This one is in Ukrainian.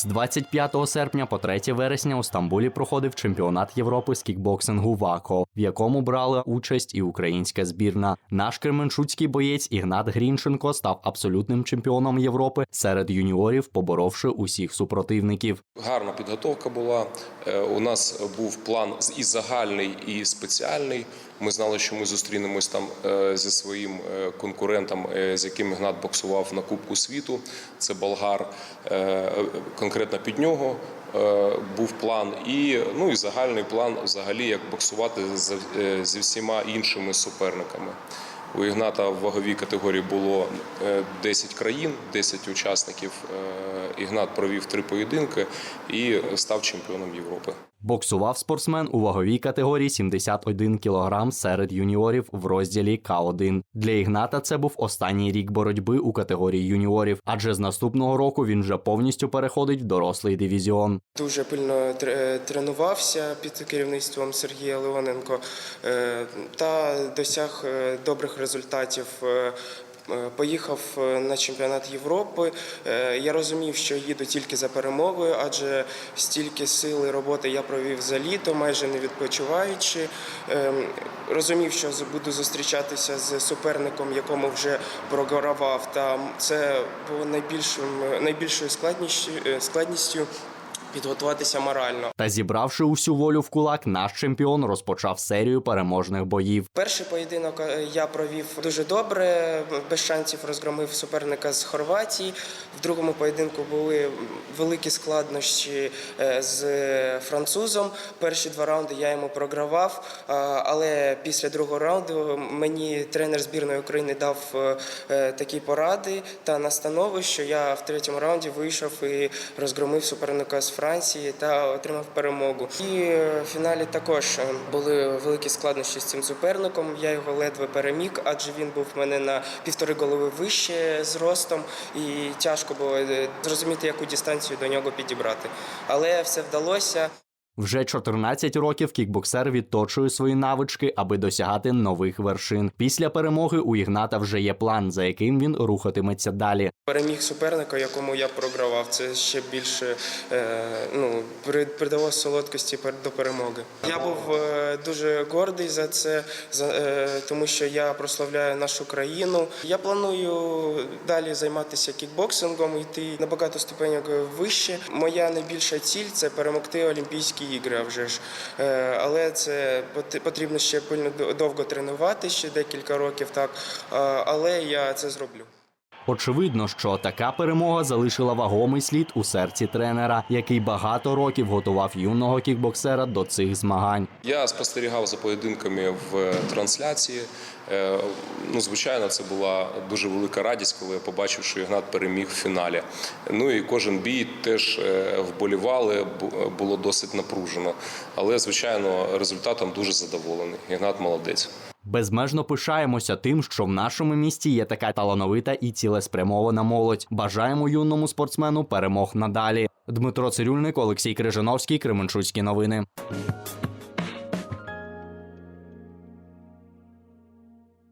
З 25 серпня по 3 вересня у Стамбулі проходив чемпіонат Європи з кікбоксингу ВАКО, в якому брала участь і українська збірна. Наш кременчуцький боєць Ігнат Грінченко став абсолютним чемпіоном Європи серед юніорів, поборовши усіх супротивників. Гарна підготовка була. Е, У нас був план і загальний, і спеціальний. Ми знали, що ми зустрінемось там е, зі своїм е, конкурентом, з яким Ігнат боксував на Кубку світу. Це болгар. Е, Конкретно під нього е, був план. І ну і загальний план, взагалі, як боксувати е, зі всіма іншими суперниками. У Ігната в ваговій категорії було е, 10 країн, 10 учасників. Е, Ігнат провів три поєдинки і став чемпіоном Європи. Боксував спортсмен у ваговій категорії 71 кг серед юніорів в розділі К1. Для Ігната це був останній рік боротьби у категорії юніорів, адже з наступного року він вже повністю переходить в дорослий дивізіон. Дуже пильно тр- е, тренувався під керівництвом Сергія Леоненко е, та досяг е, добрих результатів. Е, Поїхав е, на чемпіонат Європи. Е, Я розумів, що їду тільки за перемогою, адже стільки сили роботи я провів за літо, майже не відпочиваючи. Розумів, що буду зустрічатися з суперником, якому вже програвав. Та це було найбільшим найбільшою складністю складністю підготуватися морально. Та зібравши усю волю в кулак, наш чемпіон розпочав серію переможних боїв. Перший поєдинок е, я провів дуже добре, без шансів розгромив суперника з Хорватії. В другому поєдинку були великі складнощі е, з французом. Перші два раунди я йому програвав, але після другого раунду мені тренер збірної України дав е, е, такі поради та настанови, що я в третьому раунді вийшов і розгромив суперника з Франції та отримав перемогу. І е, в фіналі також е, були великі складнощі з цим суперником. Я його ледве переміг, адже він був в мене на півтори голови вище зростом, і тяжко було е, зрозуміти, яку дистанцію до нього підібрати. Але все вдалося. Вже 14 років кікбоксер відточує свої навички, аби досягати нових вершин. Після перемоги у Ігната вже є план, за яким він рухатиметься далі. Переміг суперника, якому я програвав. Це ще більше е, ну, придало солодкості до перемоги. Я був е, дуже гордий за це, е, тому що я прославляю нашу країну. Я планую далі займатися кікбоксингом, йти на багато ступеньок вище. Моя найбільша ціль це перемогти Олімпійські ігри. Вже ж Е, але це пот- потрібно ще пильно довго тренувати, ще декілька років. Так, Е, але я це зроблю. Очевидно, що така перемога залишила вагомий слід у серці тренера, який багато років готував юного кікбоксера до цих змагань. Я спостерігав за поєдинками в е, трансляції. Е, Ну, звичайно, це була дуже велика радість, коли я побачив, що Ігнат переміг в фіналі. Ну і кожен бій теж е, вболівали, було досить напружено. Але, звичайно, результатом дуже задоволений. Ігнат молодець. Безмежно пишаємося тим, що в нашому місті є така талановита і цілеспрямована молодь. Бажаємо юному спортсмену перемог надалі. Дмитро Цирюльник, Олексій Крижановський, Кременчуцькі новини.